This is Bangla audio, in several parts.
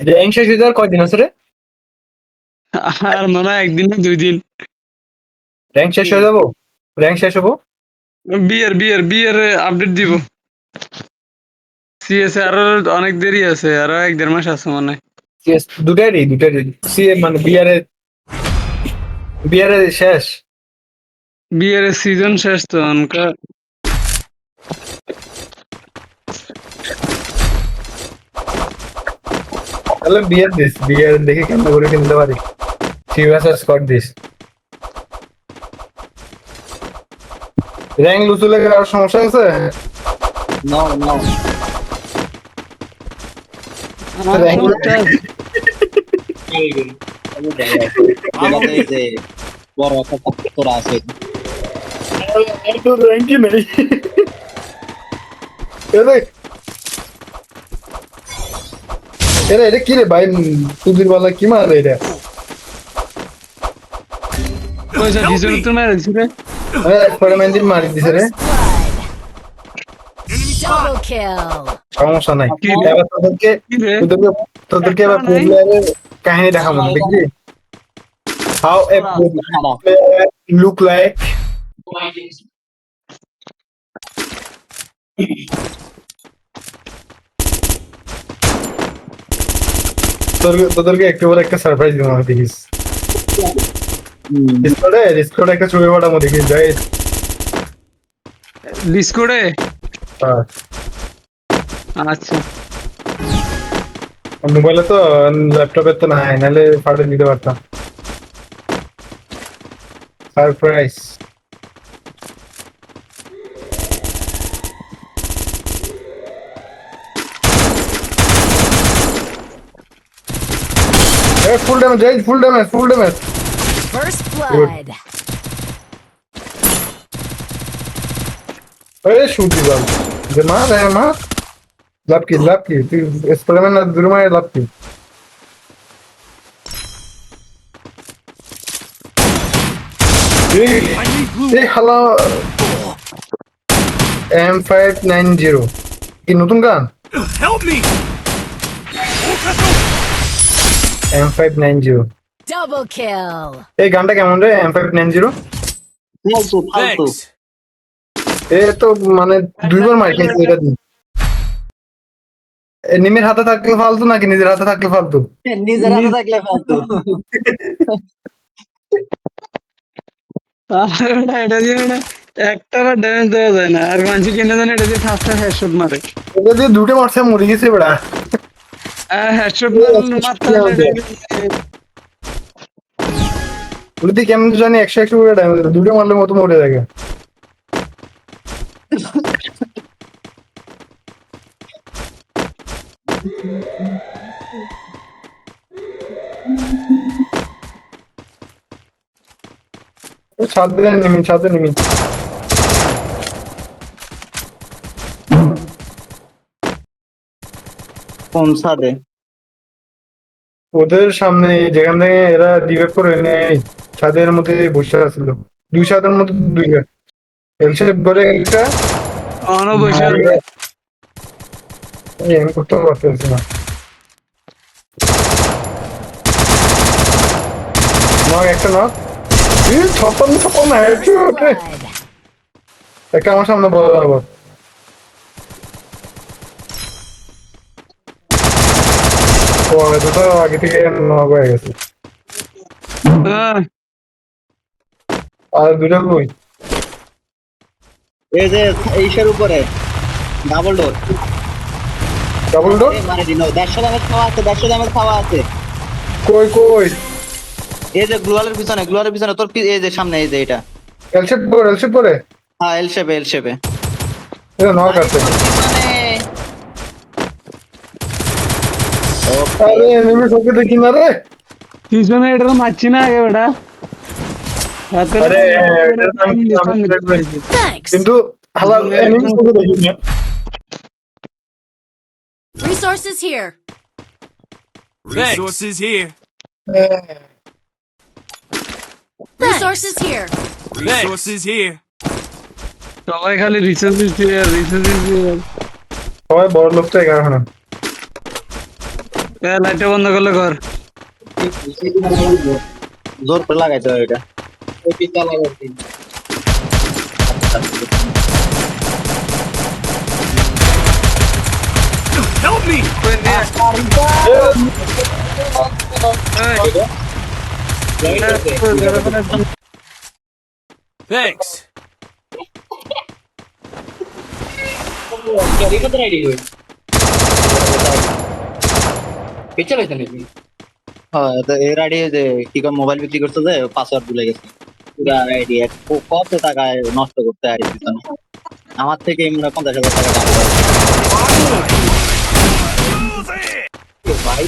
র্যাঙ্ক শেষ হয়ে যাওয়ার কয়দিন আছে রে? আর মনে হয় একদিন না দুই দিন। র্যাঙ্ক শেষ হয়ে যাব? র্যাঙ্ক শেষ হব? বিয়ের বিয়ের বিয়ের আপডেট দিব। সিএস আরও অনেক দেরি আছে আরও এক দেড় মাস আছে মনে হয়। Yes, দুটারই দুটারই সি মানে বিয়ারের বিয়ারের শেষ? বিয়ের সিজন শেষ তো অনকা। তাহলে বিয়ার দিস বিয়ার দেখে কেমন করে কিনতে পারি? সিভাসার স্কট দিস। র্যাঙ্ক লুচু লেগে আর সমস্যা আছে? No, no. যেটাতে এই যে বড় একটা আছে আর তো র্যাঙ্কই নেই এরে এরে এটা কি রে ভাই? তুদির বালা কি মারে এটা? পয়সা ভিজন তো মেরে দিছি রে। এক্সপেরিমেন্ট মারি দিছে রে. সমস্যা নাই। কি? এবার তোদেরকে তোদেরকে তোদেরকে এবার। প্লেয়ারের কাহিনী দেখাবো দেখবি হাউ এ লুক লাইক তোদেরকে তোদেরকে একটু একটা সারপ্রাইজ দিব আমি দেখিস। ডিসকর্ডে ডিসকর্ডে একটা ছবি পাঠাবো দেখিস যাই। ডিসকোডে হ্যাঁ। আচ্ছা। মোবাইলে তো ল্যাপটপে তো নাই নাহলে ফাটে দিতে পারতাম। সারপ্রাইজ ফুল ড্যামেজ এই full damage full damage First blood. এই শুট দিলাম যে মা রে মা। লাভ কি লাভ কি তুই এক্সপেরিমেন্ট না দূর মারে লাভ কি এই এই হালা এম ফাইভ নাইন জিরো কি নতুন গান? Help me! M five nine zero Double kill. এই গানটা কেমন রে এম ফাইভ নাইন জিরো ফালতু ফালতু। এ তো মানে দুইবার মার খেয়েছে এটা। দিয়ে নিমের হাতে থাকলে ফালতু নাকি নিজের হাতে থাকলে ফালতু? নিজের হাতে থাকলে ফালতু। আর এটা এটা দিয়ে মানে একটা ড্যামেজ দেওয়া যায় না। আর মানুষ কিনে জানে এটা দিয়ে ফার্স্ট হেডশট মারে। এটা দিয়ে দুটো মারছে মরে গেছে বেড়া আর হেডশট মারতে ওটা দিয়ে কেমন জানি একশো একশো করে ড্যামেজ দুটো মারলে মতো মরে থাকে ও ছাদে নেমি ছাদে নেমি কোন ওদের সামনে যেখান থেকে এরা ডিভেট করে এনে ছাদের মধ্যে বসে আছিল। দুই ছাদের মধ্যে দুই এলসে করে একটা অন বসে এই আমি করতে পারতেছি না। নক একটা নক। এই ছাপ্পান্ন ছাপ্পান্ন. একটা আমার সামনে বড় আবার এটা তো আগে থেকে নক হয়ে গেছে হ্যাঁ আর দুটো কই এই যে এইসের উপরে ডাবল ডোর ডাবল ডোর মানে দিন দেড়শো দামের খাওয়া আছে দেড়শো দামের খাওয়া আছে কই কই এই যে গ্লোয়ালের পিছনে গ্লোয়ালের পিছনে তোর এই যে সামনে এই যে এটা এলশেপ করে হ্যাঁ এল শেপে এল শেপে আরে এনিমি সবকে দেখি না রে পিছনে এটা মারছি না আগে বেটা হাতের আরে, এটা তো আমি- আমি- Thanks. কিন্তু হালা এনিমি সবকে দেখি না Resources here. Resources here. Resources here. Resources here. সবাই খালি রিচার্জ দিচ্ছে আর রিচার্জ দিচ্ছে সবাই বড় লোক তো এগারো না লাইটটা বন্ধ করলে কর জোর করে লাগাইতে হবে এটা Help me! Thanks. হ্যাঁ তো এর আইডি যে কি করে মোবাইল বিক্রি করতে যে পাসওয়ার্ড ভুলে গেছে। পুরো আইডি কত টাকায় নষ্ট করতে আইডি পিছনে আমার থেকে মনে হয় পঞ্চাশ হাজার টাকা দাম ভাই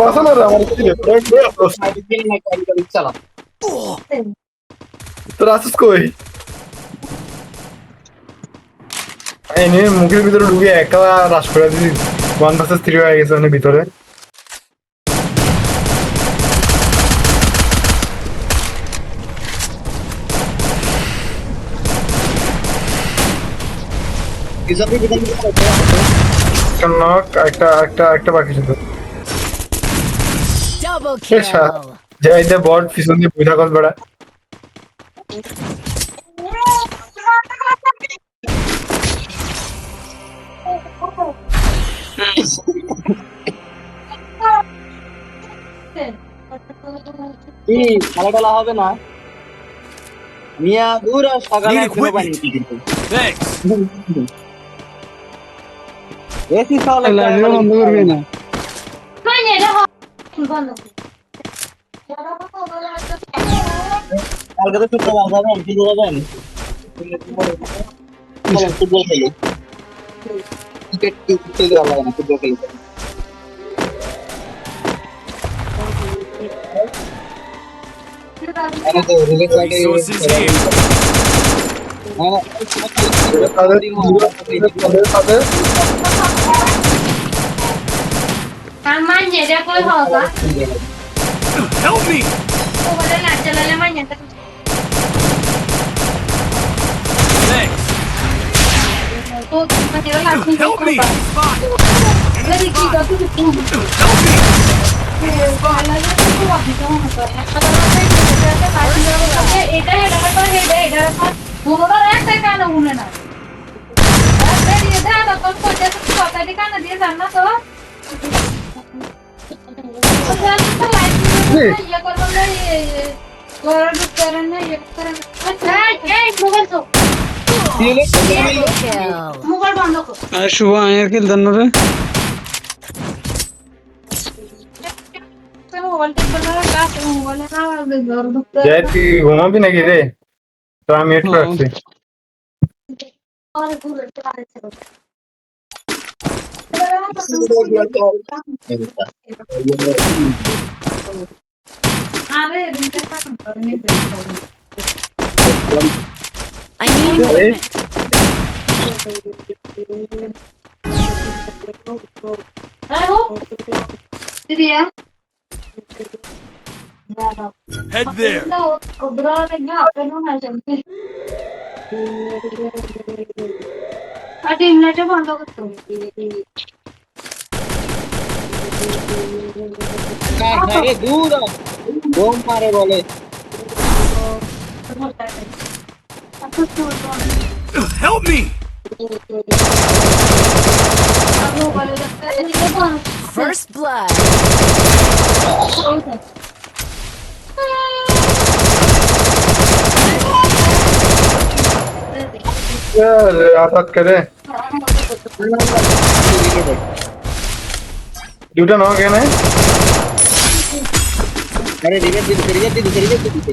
বাঁচানো রে আমার কি চালাম তোর আসিস কই এনে মুখের ভিতরে ঢুকে একা রাস করে দিবি ওয়ান ভার্সেস থ্রি হয়ে গেছে ওখানে ভিতরে একটা নক একটা একটা একটা বাকি ছিল Double Yes, sir. kill. যে এই যে বট পিছন দিয়ে বইটা কল বেড়া কি খেলা টেলা হবে না? মিয়া পুরো সকালে কিন্তু। Thanks. এসি লাইটটা বন্ধ করবি না? কালকে তো শুক্রবার যাবেন কিন্তু যাবেন চলেন, ফুটবল খেলি ক্রিকেট খেলতে ভালো লাগে না ফুটবল খেলতে এখানে তো রুবেল সাইডে Resources here. তাদের তাদের তো মানে ওরা লাঠি Help me! যদি কি কত কিছু Help me! ইয়ে করব না গরম করেন না ইয়ে করেন আচ্ছা এই মোবাইল তো শুভ আয়ের খেলতেন না রে। মোবাইল টিপে না কাজ মোবাইলে না গরম যে তুই ঘুমাবি নাকি রে 아니 왜? 드디어 Head there. అది ఇన్నట్టు పండుగ दूर गोम मारे बोले Help me! first blood. यार আঘাত করে দুটা নক এনে আরে রিগেট দিতে রিগেট দিতে রিগেট দিতে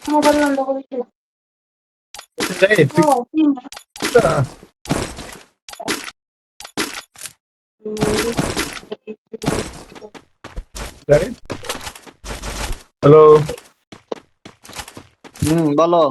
বলতেছি। মোবাইল বন্ধ করেছিল এই, তুই ও, তিন। কোথা? হ্যালো হুম বলো